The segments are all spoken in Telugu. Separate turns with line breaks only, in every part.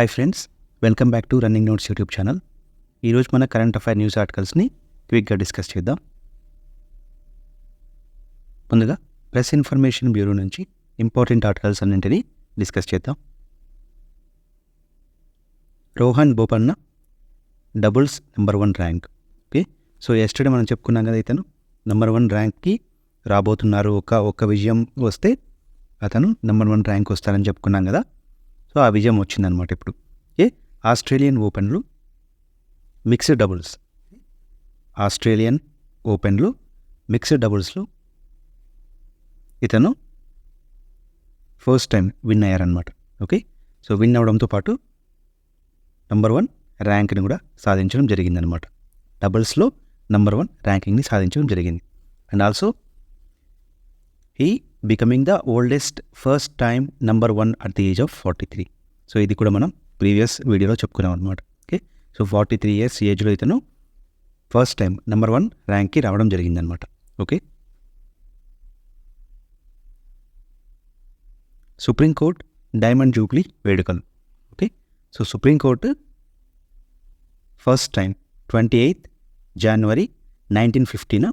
Hi friends welcome back to running notes YouTube channel ఈరోజు మన కరెంట్ అఫైర్ న్యూస్ ఆర్టికల్స్ని క్విక్గా డిస్కస్ చేద్దాం. ముందుగా ప్రెస్ ఇన్ఫర్మేషన్ బ్యూరో నుంచి ఇంపార్టెంట్ ఆర్టికల్స్ అన్నింటినీ డిస్కస్ చేద్దాం. Rohan Bopanna doubles number one rank okay so yesterday మనం చెప్పుకున్నాం కదా ఇతను. నెంబర్ వన్ ర్యాంక్కి రాబోతున్నారు. ఒక ఒక్క విజయం వస్తే అతను నెంబర్ వన్ ర్యాంక్ వస్తారని చెప్పుకున్నాం కదా. సో ఆ విజయం వచ్చిందనమాట ఇప్పుడు. ఏ? ఆస్ట్రేలియన్ ఓపెన్లు? Mixed doubles. ఆస్ట్రేలియన్ ఓపెన్లు మిక్స్డ్ డబుల్స్లో. ఇతను ఫస్ట్ టైం విన్ అయ్యారనమాట ఓకే? సో విన్ అవడంతో పాటు నంబర్ వన్ ర్యాంక్ని కూడా సాధించడం జరిగిందనమాట డబుల్స్లో నంబర్ వన్ ర్యాంకింగ్ని సాధించడం జరిగింది. అండ్ ఆల్సో ఈ becoming the oldest first time number one at the age of forty three so ఇది కూడా మనం ప్రీవియస్ వీడియోలో చెప్పుకున్నాం అనమాట okay so forty three years ఏజ్లో ఇతను ఫస్ట్ టైం నెంబర్ వన్ ర్యాంక్కి రావడం జరిగిందనమాట okay supreme court diamond jubilee వేడుకలు. Okay so supreme court first time twenty eighth January nineteen fifty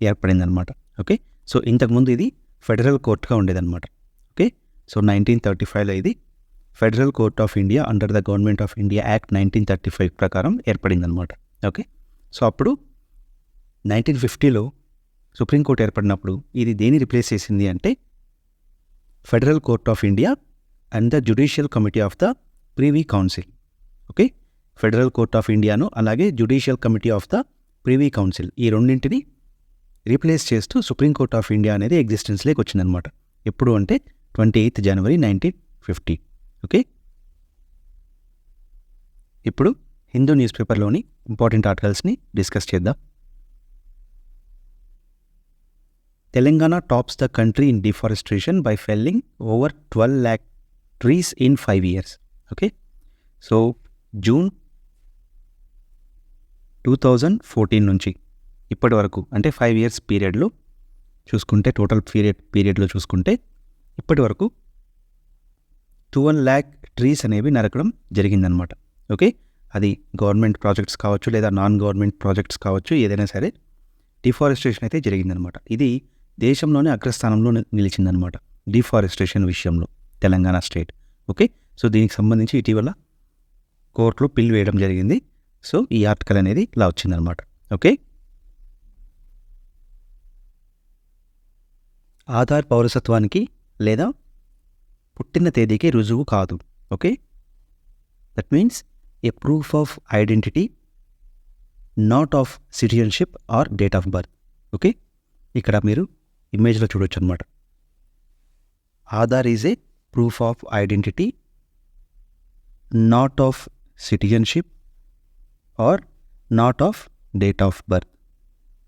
ఏర్పడిందనమాట okay so ఇంతకుముందు ఇది ఫెడరల్ కోర్టుగా ఉండేదన్నమాట. ఓకే? సో నైన్టీన్ థర్టీ ఫైవ్లో ఇది federal court of India under the government of India act nineteen thirty five ప్రకారం ఏర్పడిందనమాట ఓకే? సో అప్పుడు నైన్టీన్ ఫిఫ్టీలో సుప్రీంకోర్టు ఏర్పడినప్పుడు ఇది దేని రిప్లేస్ చేసింది అంటే federal court of India and the judicial committee of the privy council. Okay? Federal court of ఇండియాను అలాగే judicial committee of the privy council ఈ రెండింటిని రీప్లేస్ చేస్తూ సుప్రీంకోర్ట్ ఆఫ్ ఇండియా అనేది ఎగ్జిస్టెన్స్లోకి వచ్చిందనమాట ఎప్పుడు అంటే twenty eighth January nineteen fifty. Okay? ఇప్పుడు హిందూ న్యూస్ పేపర్లోని ఇంపార్టెంట్ ఆర్టికల్స్ని డిస్కస్ చేద్దాం. Telangana tops the country in deforestation by felling over twelve lakh trees in five years. Okay? So June two thousand fourteen నుంచి. ఇప్పటి వరకు అంటే ఫైవ్ ఇయర్స్ పీరియడ్లో చూసుకుంటే టోటల్ పీరియడ్ పీరియడ్లో చూసుకుంటే ఇప్పటి వరకు వన్ ల్యాక్ ట్రీస్ అనేవి నరకడం జరిగిందనమాట ఓకే అది గవర్నమెంట్ ప్రాజెక్ట్స్ కావచ్చు లేదా నాన్ గవర్నమెంట్ ప్రాజెక్ట్స్ కావచ్చు ఏదైనా సరే డిఫారెస్టేషన్ అయితే జరిగిందనమాట ఇది దేశంలోనే అగ్రస్థానంలో నిలిచిందనమాట డిఫారెస్టేషన్ విషయంలో తెలంగాణ స్టేట్ ఓకే సో దీనికి సంబంధించి ఇటీవల కోర్టులో పిల్ వేయడం జరిగింది. సో ఈ ఆర్టికల్ అనేది ఇలా వచ్చిందనమాట ఓకే ఆధార్ పౌరసత్వానికి లేదా పుట్టిన తేదీకి రుజువు కాదు. Okay? That means a proof of identity not of citizenship or date of birth okay? ఇక్కడ మీరు ఇమేజ్లో చూడొచ్చు అనమాట Aadhaar is a proof of identity not of citizenship or not of date of birth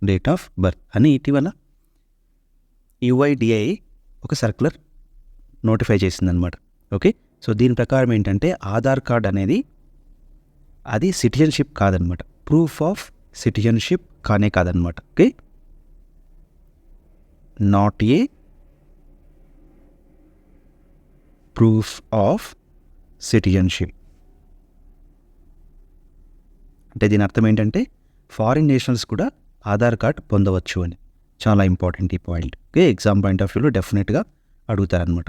date of birth అని ఇటీవల యుఐడిఐ ఒక సర్క్యులర్ నోటిఫై చేసిందనమాట ఓకే సో దీని ప్రకారం ఏంటంటే ఆధార్ కార్డ్ అనేది అది సిటిజన్షిప్ కాదనమాట ప్రూఫ్ ఆఫ్ సిటిజన్షిప్ కానే కాదనమాట okay not a proof of citizenship అంటే దీని అర్థం ఏంటంటే ఫారిన్ నేషనల్స్ కూడా ఆధార్ కార్డ్ పొందవచ్చు అని. చాలా ఇంపార్టెంట్ ఈ point okay exam point of వ్యూలో డెఫినెట్గా అడుగుతారనమాట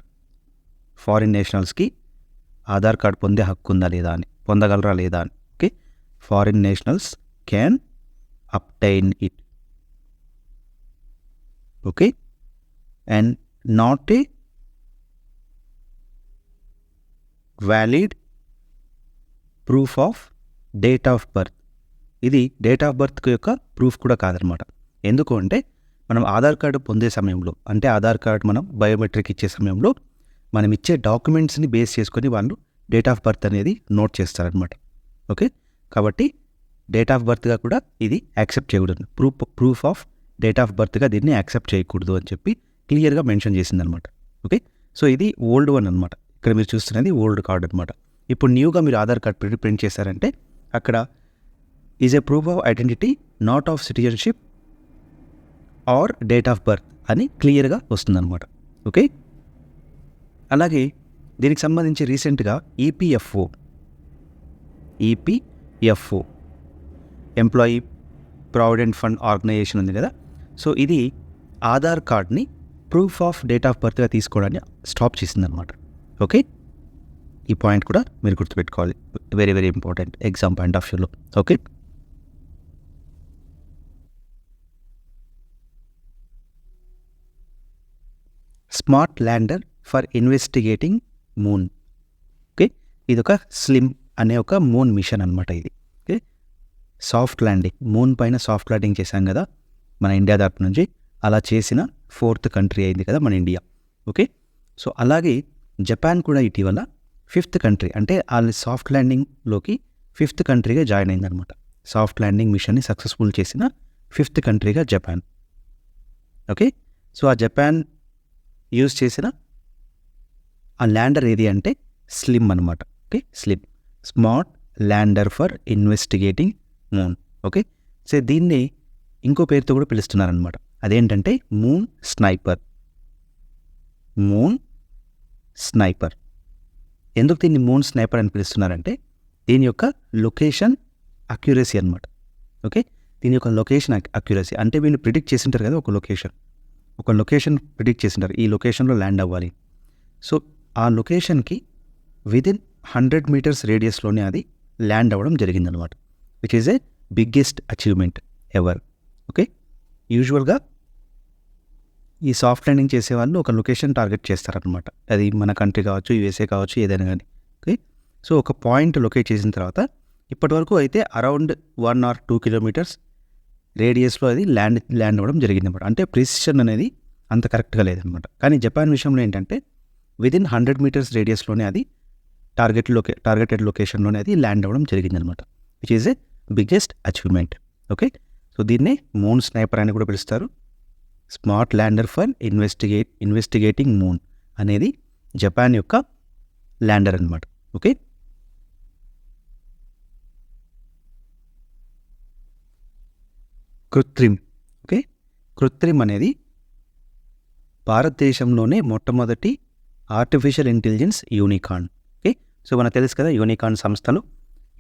ఫారిన్ నేషనల్స్కి ఆధార్ కార్డ్ పొందే హక్కు ఉందా లేదా అని పొందగలరా లేదా అని. Okay foreign nationals can obtain it okay and not a valid proof of date of birth ఇది డేట్ ఆఫ్ బర్త్ యొక్క ప్రూఫ్ కూడా కాదనమాట ఎందుకు అంటే మనం ఆధార్ కార్డు పొందే సమయంలో అంటే ఆధార్ కార్డ్ మనం బయోమెట్రిక్ ఇచ్చే సమయంలో మనం ఇచ్చే డాక్యుమెంట్స్ని బేస్ చేసుకొని వాళ్ళు డేట్ ఆఫ్ బర్త్ అనేది నోట్ చేస్తారనమాట ఓకే? కాబట్టి డేట్ ఆఫ్ బర్త్గా కూడా ఇది యాక్సెప్ట్ చేయకూడదు. Proof proof of date of బర్త్గా దీన్ని యాక్సెప్ట్ చేయకూడదు అని చెప్పి క్లియర్గా మెన్షన్ చేసిందనమాట ఓకే? సో ఇది ఓల్డ్ వన్ అనమాట ఇక్కడ మీరు చూస్తున్నది ఓల్డ్ కార్డ్ అనమాట ఇప్పుడు న్యూగా మీరు ఆధార్ కార్డ్ ప్రింట్ ప్రింట్ చేశారంటే అక్కడ is a proof of identity not of citizenship or date of birth అని క్లియర్గా వస్తుందన్నమాట. ఓకే? అలాగే దీనికి సంబంధించి రీసెంట్గా EPFO EPFO employee provident fund organisation ఉంది కదా? సో ఇది ఆధార్ కార్డ్ని ప్రూఫ్ ఆఫ్ డేట్ ఆఫ్ బర్త్గా తీసుకోవడాన్ని స్టాప్ చేసిందనమాట ఓకే? ఈ పాయింట్ కూడా మీరు గుర్తుపెట్టుకోవాలి. Very very important exam point of వ్యూలో okay? Smart lander for investigating moon. Okay? ఇది ఒక స్లిమ్ అనే ఒక మూన్ మిషన్ అనమాట ఇది. ఓకే? సాఫ్ట్ ల్యాండింగ్ మూన్ పైన సాఫ్ట్ ల్యాండింగ్ చేశాం కదా మన ఇండియా తరపు నుంచి. అలా చేసిన ఫోర్త్ కంట్రీ అయింది కదా మన ఇండియా. ఓకే? సో అలాగే జపాన్ కూడా ఇటీవల ఫిఫ్త్ కంట్రీ అంటే వాళ్ళ సాఫ్ట్ ల్యాండింగ్లోకి ఫిఫ్త్ కంట్రీగా జాయిన్ అయిందనమాట సాఫ్ట్ ల్యాండింగ్ మిషన్ని సక్సెస్ఫుల్ చేసిన ఫిఫ్త్ కంట్రీగా జపాన్. ఓకే? సో ఆ జపాన్ యూజ్ చేసిన ఆ ల్యాండర్ ఏది అంటే స్లిమ్ అనమాట okay? Slim. Smart lander for investigating moon. Okay? So దీన్ని ఇంకో పేరుతో కూడా పిలుస్తున్నారనమాట అదేంటంటే మూన్ స్నైపర్. Moon sniper. ఎందుకు దీన్ని మూన్ స్నైపర్ అని పిలుస్తున్నారంటే దీని యొక్క లొకేషన్ అక్యురసీ అనమాట ఓకే? దీని యొక్క లొకేషన్ అక్యురసీ. అంటే వీళ్ళు ప్రిడిక్ట్ చేసింటారు కదా ఒక లొకేషన్. ఒక లొకేషన్ ప్రిడిక్ట్ చేసింటారు. ఈ లొకేషన్లో ల్యాండ్ అవ్వాలి. సో ఆ లొకేషన్కి విదిన్ హండ్రెడ్ మీటర్స్ రేడియస్లోనే అది ల్యాండ్ అవ్వడం జరిగిందనమాట. Which is a biggest achievement ever okay యూజువల్గా ఈ సాఫ్ట్ ల్యాండింగ్ చేసే వాళ్ళు ఒక లొకేషన్ టార్గెట్ చేస్తారనమాట. అది మన కంట్రీ కావచ్చు యూఎస్ఏ కావచ్చు ఏదైనా కానీ. ఓకే సో ఒక పాయింట్ లొకేట్ చేసిన తర్వాత ఇప్పటివరకు అయితే around one or two kilometres రేడియస్లో అది ల్యాండ్ ల్యాండ్ అవ్వడం జరిగింది అనమాట అంటే ప్రిసిషన్ అనేది అంత కరెక్ట్గా లేదనమాట కానీ జపాన్ విషయంలో ఏంటంటే విదిన్ హండ్రెడ్ మీటర్స్ రేడియస్లోనే అది టార్గెట్ లొకే టార్గెటెడ్ లొకేషన్లోనే అది ల్యాండ్ అవ్వడం జరిగిందనమాట which is a biggest achievement okay so దీన్నే మూన్ స్నైపర్ అని కూడా పిలుస్తారు. Smart lander for investigate investigating moon అనేది జపాన్ యొక్క ల్యాండర్ అనమాట ఓకే కృత్రిమ్ ఓకే? కృత్రిమ్ అనేది భారతదేశంలోనే మొట్టమొదటి artificial intelligence unicorn okay? So మనకు తెలుసు కదా యూనికాన్ సంస్థలు.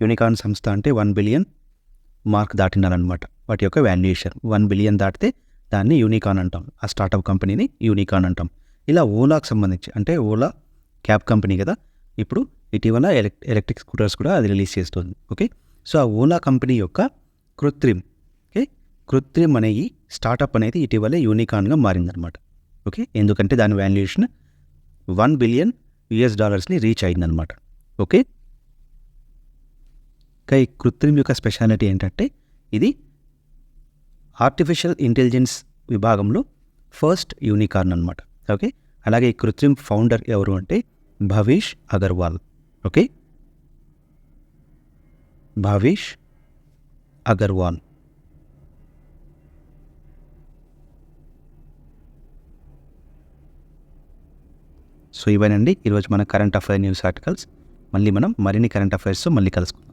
యూనికాన్ సంస్థ అంటే వన్ బిలియన్ మార్క్ దాటినారనమాట వాటి యొక్క వాల్యుయేషన్ వన్ బిలియన్ దాటితే దాన్ని యూనికాన్ అంటాం. ఆ స్టార్టప్ కంపెనీని యూనికాన్ అంటాం. ఇలా ఓలాకు సంబంధించి అంటే ఓలా క్యాబ్ కంపెనీ కదా? ఇప్పుడు ఇటీవల ఎలక్ ఎలక్ట్రిక్ స్కూటర్స్ కూడా అది రిలీజ్ చేస్తుంది ఓకే? సో ఆ ఓలా కంపెనీ యొక్క కృత్రిమ్ కృత్రిమ్ అనే ఈ స్టార్టప్ అనేది ఇటీవలే యూనికాన్గా మారిందనమాట. ఓకే? ఎందుకంటే దాని వాల్యుయేషన్ వన్ బిలియన్ యుఎస్ డాలర్స్ని రీచ్ అయిందనమాట. ఓకే? ఇంకా ఈ కృత్రిమ్ యొక్క స్పెషాలిటీ ఏంటంటే ఇది ఆర్టిఫిషియల్ ఇంటెలిజెన్స్ విభాగంలో ఫస్ట్ యూనికార్న్ అనమాట ఓకే? అలాగే ఈ కృత్రిమ్ ఫౌండర్ ఎవరు అంటే భవేష్ అగర్వాల్. ఓకే? భవేష్ అగర్వాల్. సో ఇవేనండి. ఈరోజు మన కరెంట్ అఫైర్ న్యూస్ ఆర్టికల్స్ మళ్ళీ మనం మరిన్ని కరెంట్ అఫైర్స్తో మళ్ళీ కలుసుకుందాం.